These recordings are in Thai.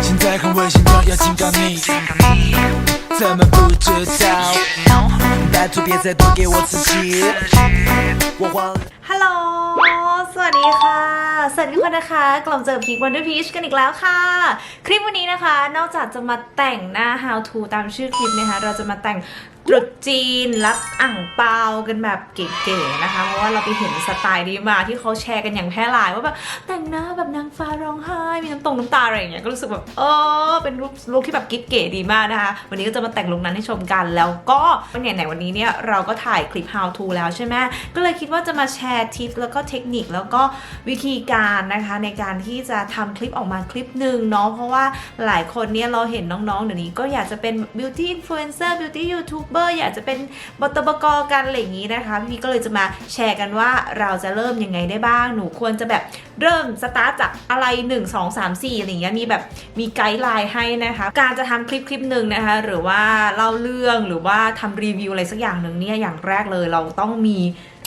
现在很危险，但要警告你，怎么不知道？拜托别再多给我刺激，我慌。Hello，สวัสดีค่ะ สวัสดีคนนะคะ กลับเจอพีควันด้วยพีชกันอีกแล้วค่ะ คลิปวันนี้นะคะ นอกจากจะมาแต่งหน้า how to ตามชื่อคลิปนะคะ เราจะมาแต่ง ตรุษจีนรับอ่างเปากันแบบเก๋ๆนะคะ เพราะว่าเราไปเห็นสไตล์นี้มาที่เขาแชร์กันอย่างแพร่หลายว่าแบบแต่งหน้าแบบนางฟ้าร้องไห้มีน้ำตรงน้ำตาอะไรอย่างเงี้ยก็รู้สึกแบบเออเป็นลุคลุคที่แบบกิ๊บเก๋ดีมากนะคะ วันนี้ก็จะมาแต่งลุคนั้นให้ชมกันแล้วก็เนี่ยไหนๆวันนี้เนี่ยเราก็ถ่ายคลิป how to แล้วใช่ไหมก็เลยคิดว่าจะมาแชร์ทิปแล้วก็เทคนิคแล้วก็วิธีการนะคะในการที่จะทำคลิปออกมาคลิปหนึ่งเนาะเพราะว่าหลายคนเนี่ยเราเห็นน้องๆเดี๋ยวนี้ก็อยากจะเป็น beauty influencer beauty youtuber อยากจะเป็นบตบกกันอะไรอย่างนี้นะคะ พี่ก็เลยจะมาแชร์กันว่าเราจะเริ่มยังไงได้บ้าง หนูควรจะแบบเริ่มสตาร์ทจากอะไร 1 2 3 4อะไรอย่างเงี้ยมีแบบมีไกด์ไลน์ให้นะคะ การจะทำคลิปคลิปหนึ่งนะคะ หรือว่าเล่าเรื่องหรือว่าทำรีวิวอะไรสักอย่างหนึ่งเนี่ยอย่างแรกเลยเราต้องมี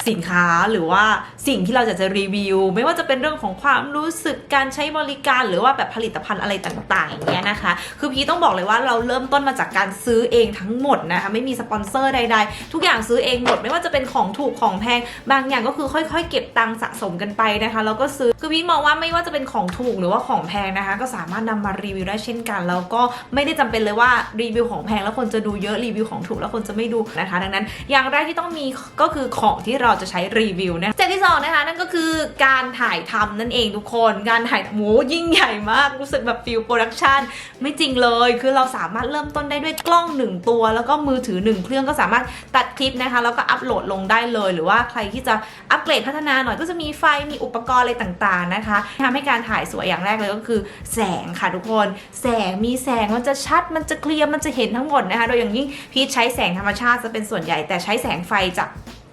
สินค้าหรือว่าสิ่งที่เราจะจะรีวิว ไม่ว่าจะเป็นเรื่องของความรู้สึกการใช้บริการหรือว่าแบบผลิตภัณฑ์อะไรต่างๆอย่างเงี้ยนะคะ คือพีต้องบอกเลยว่าเราเริ่มต้นมาจากการซื้อเองทั้งหมดนะคะไม่มีสปอนเซอร์ใด ๆ ทุกอย่างซื้อเองหมด ไม่ว่าจะเป็นของถูกของแพงบางอย่างก็คือค่อยๆ เก็บตังค์สะสมกันไปนะคะแล้วก็ซื้อคือพีมองว่าไม่ว่าจะเป็นของถูกหรือว่าของแพงนะคะ ก็สามารถนำมารีวิวได้เช่นกันแล้วก็ไม่ได้จำเป็นเลยว่ารีวิวของแพงแล้วคนจะดูเยอะรีวิวของถูกแล้วคนจะไม่ดูนะคะ ดังนั้นอย่างแรกที่ต้องมีก็คือของที่เราราจะใช้รีวิวนะเต็ปที่สองนะคะนั่นก็คือการถ่ายทำนั่นเองทุกคน การถ่ายโหยิ่งใหญ่มากรู้สึกแบบฟิลโปรดักชันไม่จริงเลย คือเราสามารถเริ่มต้นได้ด้วยกล้องหนึ่งตัว แล้วก็มือถือหนึ่งเครื่องก็สามารถตัดคลิปนะคะ แล้วก็อัปโหลดลงได้เลย หรือว่าใครที่จะอัปเกรดพัฒนาหน่อยก็จะมีไฟมีอุปกรณ์อะไรต่างๆนะคะทำให้การถ่ายสวยอย่างแรกเลยก็คือ แสงค่ะทุกคน แสงมีแสงมันจะชัดมันจะเคลียร์มันจะเห็นทั้งหมดนะคะ โดยอย่างยิ่งพีชใช้แสงธรรมชาติจะเป็นส่วนใหญ่แต่ใช้แสงไฟจาก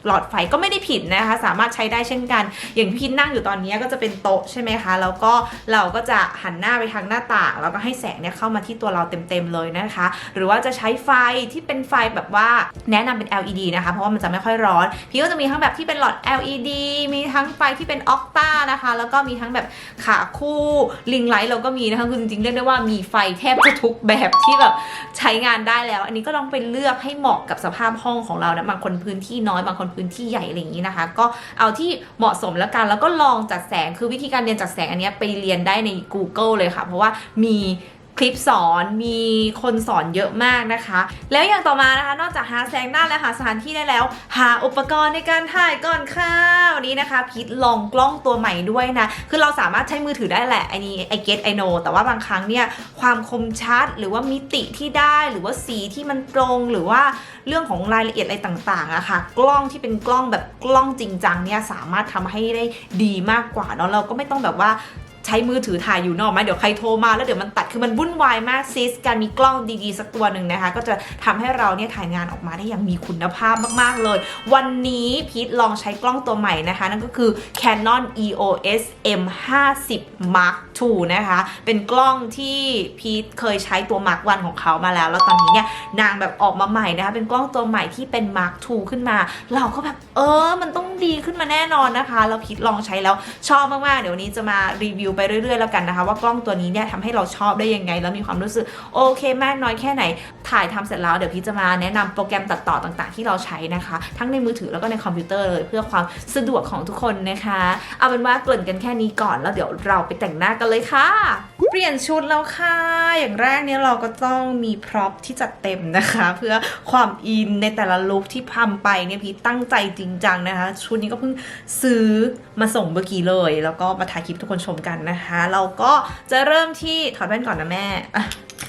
หลอดไฟก็ไม่ได้ผิดนะคะ สามารถใช้ได้เช่นกัน อย่างพี่นั่งอยู่ตอนนี้ก็จะเป็นโต๊ะใช่ไหมคะ แล้วก็เราก็จะหันหน้าไปทางหน้าต่าง แล้วก็ให้แสงเนี่ยเข้ามาที่ตัวเราเต็มๆเลยนะคะ หรือว่าจะใช้ไฟที่เป็นไฟแบบว่าแนะนำเป็น LED นะคะ เพราะว่ามันจะไม่ค่อยร้อน พี่ก็จะมีทั้งแบบที่เป็นหลอด LED มีทั้งไฟที่เป็นออกตานะคะ แล้วก็มีทั้งแบบขาคู่ลิงไลท์เราก็มีนะคะคือจริงๆเรียกได้ว่ามีไฟแทบจะทุกแบบที่แบบใช้งานได้แล้ว อันนี้ก็ลองไปเลือกให้เหมาะกับสภาพห้องของเรานะบางคนพื้นที่น้อยบางคนพื้นที่ใหญ่อะไรอย่างนี้นะคะ ก็เอาที่เหมาะสมแล้วกันแล้วก็ลองจัดแสงคือวิธีการเรียนจัดแสงอันนี้ไปเรียนได้ใน Google เลยค่ะ เพราะว่ามี คลิปสอนมีคนสอนเยอะมากนะคะ แล้วอย่างต่อมานะคะ นอกจากหาแสงหน้าและหาสถานที่ได้แล้ว หาอุปกรณ์ในการถ่ายก่อนค่ะวันนี้นะคะพีทลองกล้องตัวใหม่ด้วยนะ คือเราสามารถใช้มือถือได้แหละไอ้นี่ I get I know แต่ว่าบางครั้งเนี่ยความคมชัดหรือว่ามิติที่ได้หรือว่าสีที่มันตรงหรือว่าเรื่องของรายละเอียดอะไรต่างๆอะค่ะ กล้องที่เป็นกล้องแบบกล้องจริงจังเนี่ยสามารถทำให้ได้ดีมากกว่าเนาะเราก็ไม่ต้องแบบว่า ใช้มือถือถ่ายอยู่นอกไหมเดี๋ยวใครโทรมาแล้วเดี๋ยวมันตัดคือมันวุ่นวายมากซิสการมีกล้องดีๆ สักตัวหนึ่งนะคะ ก็จะทำให้เราเนี่ยถ่ายงานออกมาได้อย่างมีคุณภาพมากๆเลย วันนี้พีทลองใช้กล้องตัวใหม่นะคะ นั่นก็คือ Canon EOS M50 Mark II นะคะ เป็นกล้องที่พีทเคยใช้ตัว Mark 1ของเขามาแล้ว แล้วตอนนี้เนี่ยนางแบบออกมาใหม่นะคะ เป็นกล้องตัวใหม่ที่เป็น Mark II ขึ้นมา เราก็แบบเออ มันต้องดีขึ้นมาแน่นอนนะคะแล้วพีทลองใช้แล้วชอบมากๆ เดี๋ยววันนี้จะมารีวิวไปเรื่อยๆแล้วกันนะคะ ว่ากล้องตัวนี้เนี่ยทำให้เราชอบได้ยังไง แล้วมีความรู้สึกโอเคมากน้อยแค่ไหน ถ่ายทำเสร็จแล้วเดี๋ยวพีทจะมาแนะนำโปรแกรมตัดต่อต่างๆ ที่เราใช้นะคะ ทั้งในมือถือแล้วก็ในคอมพิวเตอร์เลย เพื่อความสะดวกของทุกคนนะคะ เอาเป็นว่าเกริ่นกันแค่นี้ก่อนแล้วเดี๋ยวเราไปแต่งหน้ากันเลยค่ะ เปลี่ยนชุดแล้วค่ะ อย่างแรกเนี่ยเราก็ต้องมีพร็อพที่จัดเต็มนะคะ เพื่อความอินในแต่ละลุคที่ทำไปเนี่ยพีทตั้งใจจริงจังนะคะ ชุดนี้ก็เพิ่งซื้อมาส่งเมื่อกี้เลย แล้วก็มาถ่ายคลิปทุกคนชมกันนะคะ เราก็จะเริ่มที่ถอดแว่นก่อนนะแม่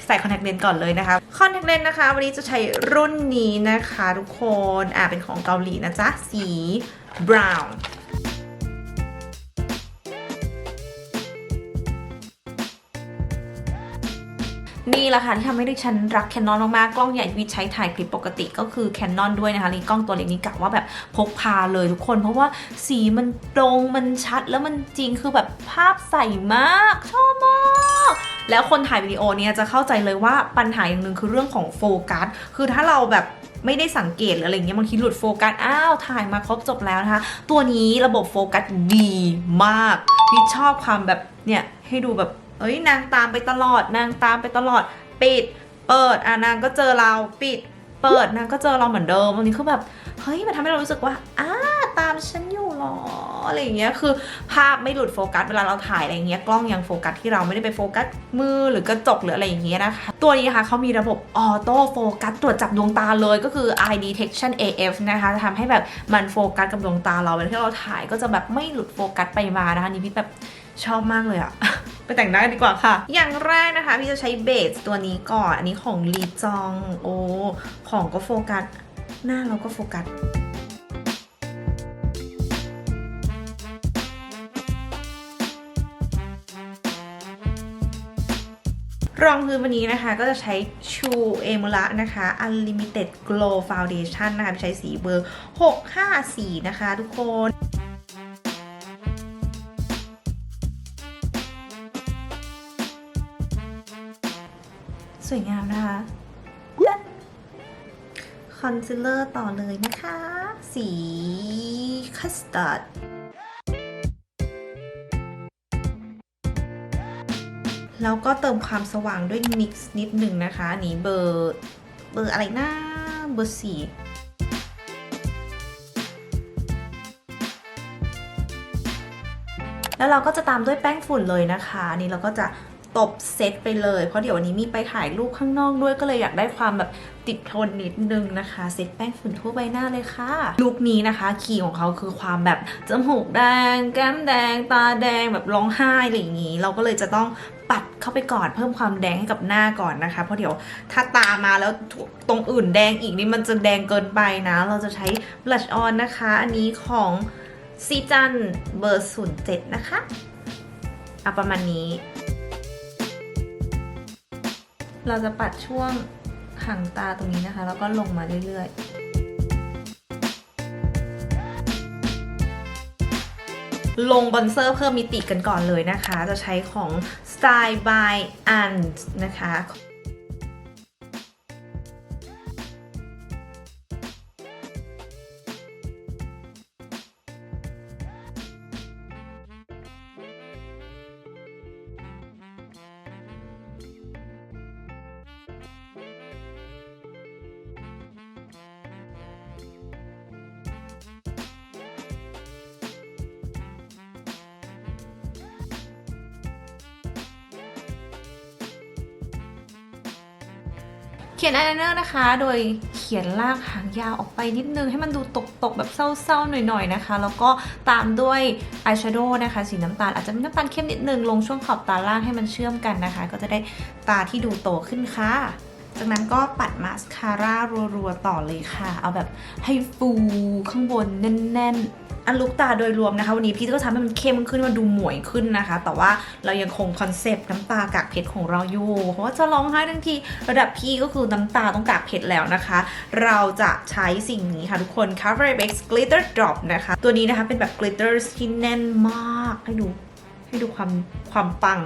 ใส่คอนแทคเลนส์ก่อนเลยนะคะคอนแทคเลนส์นะคะ วันนี้จะใช้รุ่นนี้นะคะ ทุกคน อ่าเป็นของเกาหลีนะจ๊ะ สีบราวน์ นี่แหละค่ะที่ทำให้ดิฉันรักแคนนอนมากๆ กล้องใหญ่วิใช้ถ่ายคลิปปกติก็คือแคนนอนด้วยนะคะนี่กล้องตัวเล็กนี้กะว่าแบบพกพาเลยทุกคน เพราะว่าสีมันตรงมันชัดแล้วมันจริงคือแบบภาพใสมากชอบมากแล้วคนถ่ายวิดีโอเนี่ยจะเข้าใจเลยว่าปัญหาอย่างหนึ่งคือเรื่องของโฟกัส คือถ้าเราแบบไม่ได้สังเกตหรืออะไรเงี้ยบางทีหลุดโฟกัส อ้าว ถ่ายมาครบจบแล้วนะคะ ตัวนี้ระบบโฟกัสดีมากพี่ชอบความแบบเนี่ยให้ดูแบบ เอ้ยนางตามไปตลอด นางตามไปตลอด ปิด เปิดอะนางก็เจอเราปิด เปิดนางก็เจอเราเหมือนเดิมวันนี้คือแบบเฮ้ยมันทำให้เรารู้สึกว่าอ้าตามฉันอยู่หรออะไรอย่างเงี้ยคือภาพไม่หลุดโฟกัสเวลาเราถ่ายอะไรอย่างเงี้ยกล้องยังโฟกัสที่เราไม่ได้ไปโฟกัสมือหรือกระจกหรืออะไรอย่างเงี้ยนะคะ ตัวนี้นะคะเขามีระบบออโต้โฟกัสตรวจจับดวงตาเลยก็คือ eye detection AF นะคะทำให้แบบมันโฟกัสกับดวงตาเราเวลาที่เราถ่ายก็จะแบบไม่หลุดโฟกัสไปมานะคะนี่พี่แบบ ชอบมากเลยอะไปแต่งหน้ากันดีกว่าค่ะ อย่างแรกนะคะ พี่จะใช้เบสตัวนี้ก่อน อันนี้ของลีจองโอ้ของก็โฟกัส หน้าเราก็โฟกัสรองพื้นวันนี้นะคะก็จะใช้ชูเอมูระนะคะ Unlimited Glow Foundation นะคะ ใช้สีเบอร์ 654 นะคะทุกคน สวยงามนะคะคอนซีลเลอร์ต่อเลยนะคะ สีคัสตาร์ดแล้วก็เติมความสว่างด้วยนิกส์นิดหนึ่งนะคะ อันนี้เบอร์เบอร์อะไรนะเบอร์สี่แล้วเราก็จะตามด้วยแป้งฝุ่นเลยนะคะ อันนี้เราก็จะ ตบเซตไปเลย เพราะเดี๋ยววันนี้มีไปถ่ายรูปข้างนอกด้วยก็เลยอยากได้ความแบบติดทนนิดนึงนะคะ เซตแป้งฝุ่นทั่วใบหน้าเลยค่ะ ลุคนี้นะคะ คีย์ของเขาคือความแบบจมูกแดง แก้มแดง ตาแดงแบบร้องไห้อะไรอย่างนี้ เราก็เลยจะต้องปัดเข้าไปก่อนเพิ่มความแดงให้กับหน้าก่อนนะคะ เพราะเดี๋ยวถ้าตามาแล้วตรงอื่นแดงอีกนี่มันจะแดงเกินไปนะ เราจะใช้ blush on นะคะ อันนี้ของซีจันเบอร์07นะคะเอาประมาณนี้ เราจะปัดช่วงหางตาตรงนี้นะคะ แล้วก็ลงมาเรื่อยๆลงบอนเซอร์เพิ่มมิติกันก่อนเลยนะคะ จะใช้ของ Style by Ant นะคะ เขียนอายไลเนอร์นะคะ โดยเขียนลากหางยาวออกไปนิดนึง ให้มันดูตกๆ แบบเศร้าๆ หน่อยๆ นะคะ แล้วก็ตามด้วยอายแชโดว์นะคะ สีน้ำตาล อาจจะมีน้ำตาลเข้มนิดนึง ลงช่วงขอบตาล่างให้มันเชื่อมกันนะคะ ก็จะได้ตาที่ดูโตขึ้นค่ะ จากนั้นก็ปัดมาสคาร่ารัวๆต่อเลยค่ะ เอาแบบให้ฟูข้างบนแน่นๆอันลุกตาโดยรวมนะคะ วันนี้พี่ก็ทำให้มันเข้มขึ้นมันดูหมวยขึ้นนะคะ แต่ว่าเรายังคงคอนเซปต์น้ำตากากเพชรของเราอยู่เพราะว่าจะร้องไห้ทั้งทีระดับพี่ก็คือน้ำตาต้องกากเพชรแล้วนะคะ เราจะใช้สิ่งนี้ค่ะทุกคน Cover X Glitter Drop นะคะ ตัวนี้นะคะเป็นแบบ glitter ที่แน่นมากให้ดูให้ดูความความปัง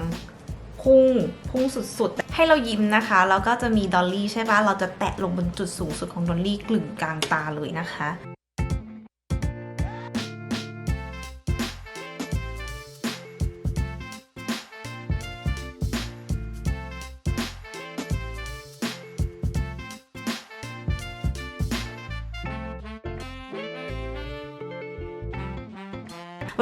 พุ่งพุ่งสุดๆ ให้เรายิ้มนะคะ แล้วก็จะมีดอลลี่ใช่ปะเราจะแตะลงบนจุดสูงสุดของดอลลี่กลึงกลางตาเลยนะคะ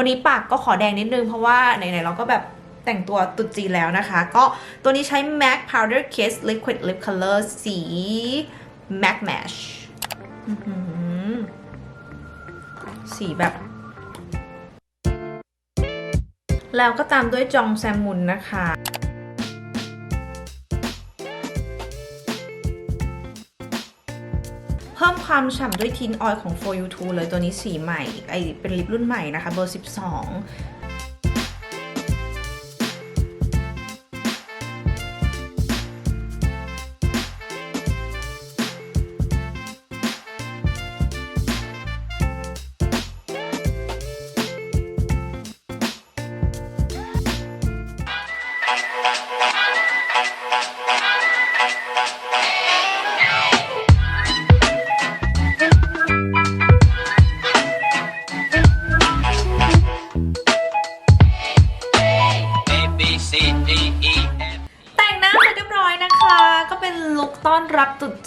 วันนี้ปากก็ขอแดงนิดนึงเพราะว่าไหนๆเราก็แบบ แต่งตัวตุดจีแล้วนะคะ ก็ตัวนี้ใช้ MAC Powder Kiss Liquid Lip Color สี MAC Mash สีแบบ แล้วก็ตามด้วยจองแซมมุนนะคะเพิ่มความฉ่ำด้วยทินออยล์ของ For You Too เลยตัวนี้สีใหม่ ไอเป็นลิปรุ่นใหม่นะคะ เบอร์ 12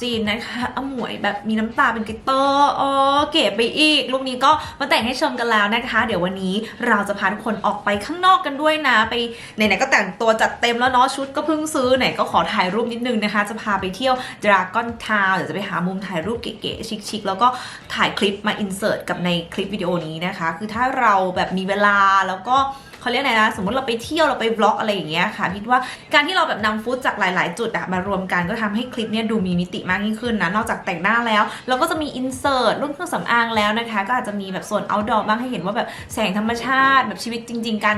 จีนนะคะอมวยแบบมีน้ำตาเป็นกิตเตอร์เออเก๋ไปอีกลุคนี้ก็มาแต่งให้ชมกันแล้วนะคะ เดี๋ยววันนี้เราจะพาทุกคนออกไปข้างนอกกันด้วยนะ ไปไหนๆก็แต่งตัวจัดเต็มแล้วเนาะชุดก็เพิ่งซื้อไหนก็ขอถ่ายรูปนิดนึงนะคะ จะพาไปเที่ยวดราก้อนทาวเดี๋ยวจะไปหามุมถ่ายรูปเก๋ๆชิคๆแล้วก็ถ่ายคลิปมาอินเสิร์ตกับในคลิปวิดีโอนี้นะคะ คือถ้าเราแบบมีเวลาแล้วก็ เขาเรียกไรนะสมมติเราไปเที่ยวเราไปบล็อกอะไรอย่างเงี้ยค่ะพิดว่าการที่เราแบบนำฟุตจากหลาย ๆ จุดอะมารวมกันก็ทำให้คลิปเนี้ยดูมีมิติมากยิ่งขึ้นนะนอกจากแต่งหน้าแล้ว เราก็จะมีอินเสิร์ตรุ่นเครื่องสำอางแล้วนะคะ ก็อาจจะมีแบบส่วน outdoor บ้างให้เห็นว่าแบบแสงธรรมชาติแบบชีวิตจริง ๆ การ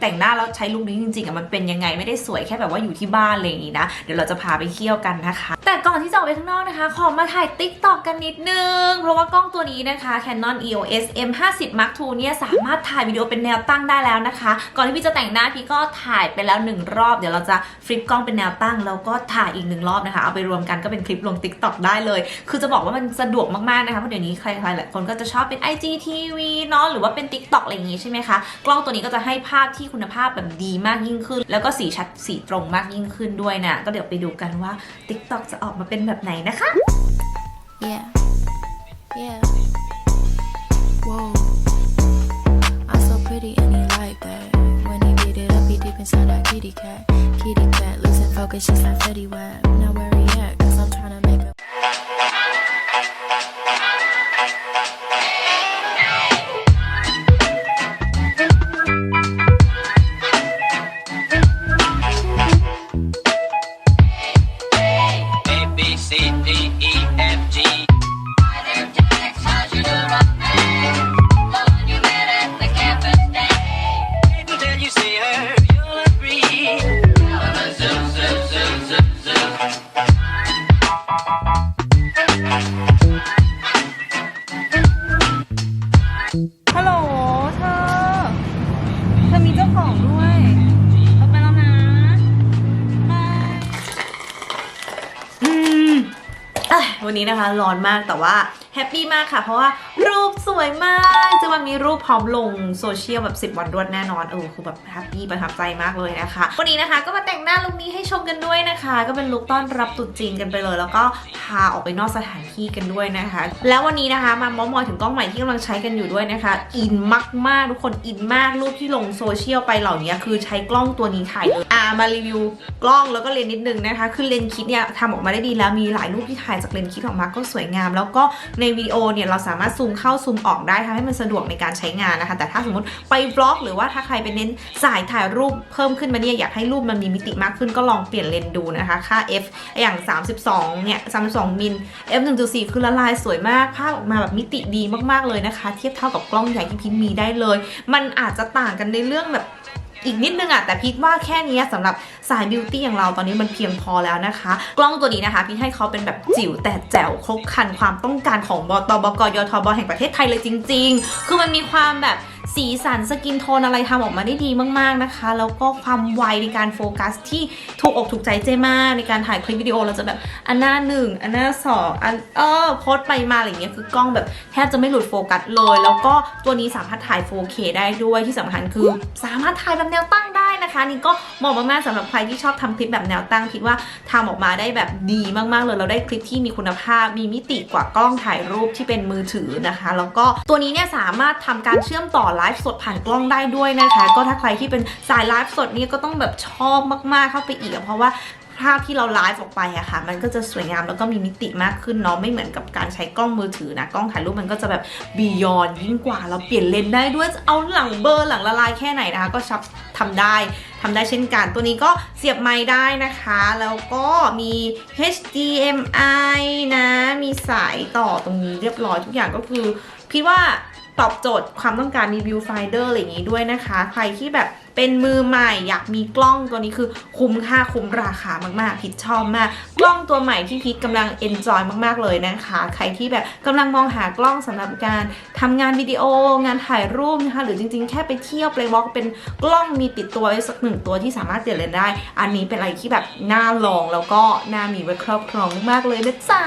แต่งหน้าแล้วใช้ลุคนี้จริงๆอะมันเป็นยังไงไม่ได้สวยแค่แบบว่าอยู่ที่บ้านอะไรอย่างงี้นะ เดี๋ยวเราจะพาไปเที่ยวกันนะคะ แต่ก่อนที่จะออกไปข้างนอกนะคะ ขอมาถ่าย TikTok กันนิดนึง เพราะว่ากล้องตัวนี้นะคะ Canon EOS M50 Mark II เนี่ยสามารถถ่ายวิดีโอเป็นแนวตั้งได้แล้วนะคะ ก่อนที่พี่จะแต่งหน้าพี่ก็ถ่ายไปแล้วหนึ่งรอบ เดี๋ยวเราจะฟลิปกล้องเป็นแนวตั้งแล้วก็ถ่ายอีกหนึ่งรอบนะคะ เอาไปรวมกันก็เป็นคลิปลง TikTok ได้เลย คือจะบอกว่ามันสะดวกมากๆนะคะเพราะเดี๋ยวนี้ใครๆหลายคนก็จะชอบเป็น IGTV เนาะหรือว่าเป็น TikTok อะไรอย่างงี้ใช่ไหมคะ กล้องตัวนี้ก็จะให้ภาพที่คุณภาพแบบดีมากยิ่งขึ้น แล้วก็สีชัดสีตรงมากยิ่งขึ้นด้วยนะก็เดี๋ยวไปดูกันว่า TikTok จะออกมาเป็นแบบไหนนะคะ Yeah. Yeah. Whoa. I'm so pretty and he like that. When he beat it up, he deep inside that kitty cat. Kitty cat losing focus, just like Fetty Wap. Now where he at? Cause I'm trying to make ของด้วยเอาไปแล้วนะบายอืมเอ้ยวันนี้นะคะร้อนมากแต่ว่าแฮปปี้มากค่ะ เพราะว่า รูปสวยมากจะมันมีรูปพร้อมลงโซเชียลแบบ 10 วันรวดแน่นอนเออคือแบบแฮปปี้ประทับใจมากเลยนะคะ วันนี้นะคะก็มาแต่งหน้าลุคนี้ให้ชมกันด้วยนะคะ ก็เป็นลุคต้อนรับตรุษจีนกันไปเลย แล้วก็พาออกไปนอกสถานที่กันด้วยนะคะ แล้ววันนี้นะคะมามอมอยถึงกล้องใหม่ที่กำลังใช้กันอยู่ด้วยนะคะ อินมากๆทุกคนอินมากรูปที่ลงโซเชียลไปเหล่านี้คือใช้กล้องตัวนี้ถ่ายเลยอ่ามารีวิวกล้องแล้วก็เลนส์นิดนึงนะคะคือเลนส์คิดเนี่ยทำออกมาได้ดีแล้วมีหลายรูปที่ถ่ายจากเลนส์คิดออกมาก็สวยงาม แล้วก็ในวิดีโอเนี่ยเราสามารถซูมมเข้าซูมออกได้ทำให้มันสะดวกในการใช้งานนะคะ แต่ถ้าสมมติไปบล็อก หรือว่าถ้าใครไปเน้นสายถ่ายรูปเพิ่มขึ้นมาเนี่ยอยากให้รูปมันมีมิติมากขึ้นก็ลองเปลี่ยนเลนส์ดูนะคะ ค่า f อย่าง 32 เนี่ย 32 มิล f 1.4 คือละลายสวยมาก ภาพออกมาแบบมิติดีมากๆเลยนะคะ เทียบเท่ากับกล้องใหญ่ที่พิมพ์มีได้เลย มันอาจจะต่างกันในเรื่องแบบ อีกนิดนึงอะแต่พีทว่าแค่นี้ยสำหรับสายบิวตี้อย่างเราตอนนี้มันเพียงพอแล้วนะคะ กล้องตัวนี้นะคะพีทให้เขาเป็นแบบจิ๋วแต่แจ๋วครบครันความต้องการของบตบกยทบแห่งประเทศไทยเลยจริง ๆ คือมันมีความแบบ สีสันสกินโทนอะไรทำออกมาได้ดีมากๆนะคะ แล้วก็ความไวในการโฟกัสที่ถูกอกถูกใจเจมาก ในการถ่ายคลิปวิดีโอเราจะแบบอันหน้าหนึ่งอันหน้าสองอันเออโพสไปมาอะไรเงี้ยคือกล้องแบบแทบจะไม่หลุดโฟกัสเลย แล้วก็ตัวนี้สามารถถ่าย 4K ได้ด้วยที่สำคัญคือ สามารถถ่ายแบบแนวตั้งได้นะคะนี่ก็เหมาะมากๆสำหรับใครที่ชอบทำคลิปแบบแนวตั้งคิดว่าทำออกมาได้แบบดีมากๆเลยเราได้คลิปที่มีคุณภาพมีมิติกว่ากล้องถ่ายรูปที่เป็นมือถือนะคะ แล้วก็ตัวนี้เนี่ยสามารถทำการเชื่อมต่อไลฟ์สดผ่านกล้องได้ด้วยนะคะ ก็ถ้าใครที่เป็นสายไลฟ์สดนี่ก็ต้องแบบชอบมากๆเข้าไปอีก เพราะว่าภาพที่เราไลฟ์ออกไปอะค่ะ มันก็จะสวยงามแล้วก็มีมิติมากขึ้นเนาะไม่เหมือนกับการใช้กล้องมือถือนะ กล้องถ่ายรูปมันก็จะแบบบียอนยิ่งกว่าเราเปลี่ยนเลนส์ได้ด้วยจะเอาหลังเบอร์หลังละลายแค่ไหนนะคะ ก็ชับทำได้ทำได้เช่นกัน ตัวนี้ก็เสียบไม้ได้นะคะ แล้วก็มี HDMI นะ มีสายต่อตรงนี้เรียบร้อยทุกอย่างก็คือพี่ว่า ตอบโจทย์ความต้องการมี viewfinder อะไรอย่างนี้ด้วยนะคะ ใครที่แบบ เป็นมือใหม่อยากมีกล้องตัวนี้คือคุ้มค่าคุ้มราคามากๆพิชชอบมาก กล้องตัวใหม่ที่พิชกำลัง enjoy มากๆเลยนะคะ ใครที่แบบกำลังมองหากล้องสำหรับการทำงานวิดีโอ งานถ่ายรูปนะคะหรือจริงๆ แค่ไปเที่ยวไปวอล์กเป็นกล้องมีติดตัวไว้สักหนึ่งตัวที่สามารถเปลี่ยนเลนได้ อันนี้เป็นอะไรที่แบบน่าลองแล้วก็น่ามีไว้ครอบครองมากๆเลยนะจ๊ะ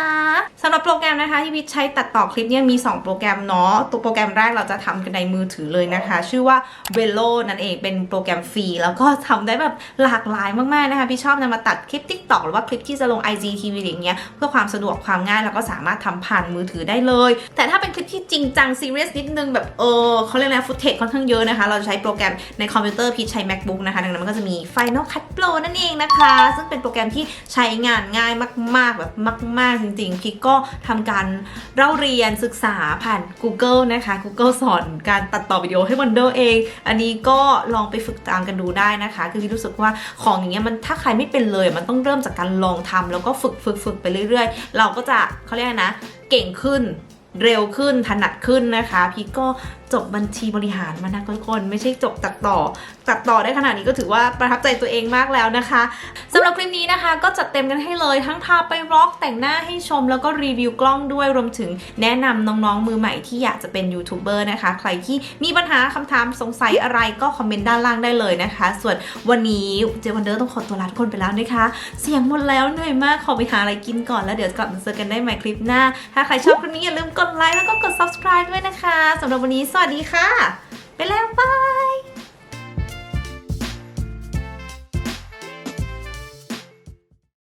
สำหรับโปรแกรมนะคะที่พิชใช้ตัดต่อคลิปเนี่ยมี 2 โปรแกรมเนาะตัวโปรแกรมแรกเราจะทำกันในมือถือเลยนะคะ ชื่อว่า Velo นั่นเองเป็นโปรแกรมฟรี แล้วก็ทำได้แบบหลากหลายมากๆนะคะพี่ชอบนำมาตัดคลิป TikTok หรือว่าคลิปที่จะลง IGTV อย่างเงี้ยเพื่อความสะดวกความง่ายแล้วก็สามารถทำผ่านมือถือได้เลย แต่ถ้าเป็นคลิปที่จริงจังซีเรียสนิดนึงแบบเออเขาเรียกอะไรฟุตเทจค่อนข้างเยอะนะคะ เราจะใช้โปรแกรมในคอมพิวเตอร์พี่ใช้ macbook นะคะดังนั้นมันก็จะมี Final Cut Pro นั่นเองนะคะ ซึ่งเป็นโปรแกรมที่ใช้งานง่ายมาก ๆ แบบมาก ๆ จริง ๆ พี่ก็ทำการเล่าเรียนศึกษาผ่าน Google นะคะ Google สอนการตัดต่อวิดีโอให้วันเดอร์เอง อันนี้ก็ลองไปฝึกตามกันดูได้นะคะ คือพี่รู้สึกว่าของอย่างเงี้ยมันถ้าใครไม่เป็นเลยมันต้องเริ่มจากการลองทำแล้วก็ฝึกฝึกฝึกไปเรื่อย ๆ เราก็จะเขาเรียกนะ เก่งขึ้น เร็วขึ้นถนัดขึ้นนะคะ พี่ก็จบบัญชีบริหารมานะทุกคนไม่ใช่จบตัดต่อ ตัดต่อได้ขนาดนี้ก็ถือว่าประทับใจตัวเองมากแล้วนะคะสำหรับคลิปนี้นะคะ ก็จัดเต็มกันให้เลยทั้งพาไปวล็อกแต่งหน้าให้ชม แล้วก็รีวิวกล้องด้วยรวมถึงแนะนำน้องๆ มือใหม่ที่อยากจะเป็นยูทูบเบอร์นะคะ ใครที่มีปัญหาคำถามสงสัยอะไรก็คอมเมนต์ด้านล่างได้เลยนะคะ ส่วนวันนี้เจวันเดอร์ต้องขอตัวลาทุกคนไปแล้วนะคะ เสียงหมดแล้วเหนื่อยมากขอไปหาอะไรกินก่อนแล้วเดี๋ยวกลับมาเจอกันได้ใหม่คลิปหน้า ถ้าใครชอบคลิปนี้อย่าลืมกดไลค์แล้วก็กด subscribe ด้วยนะคะสำหรับวันนี้สวัสดีค่ะ ไปแล้วบาย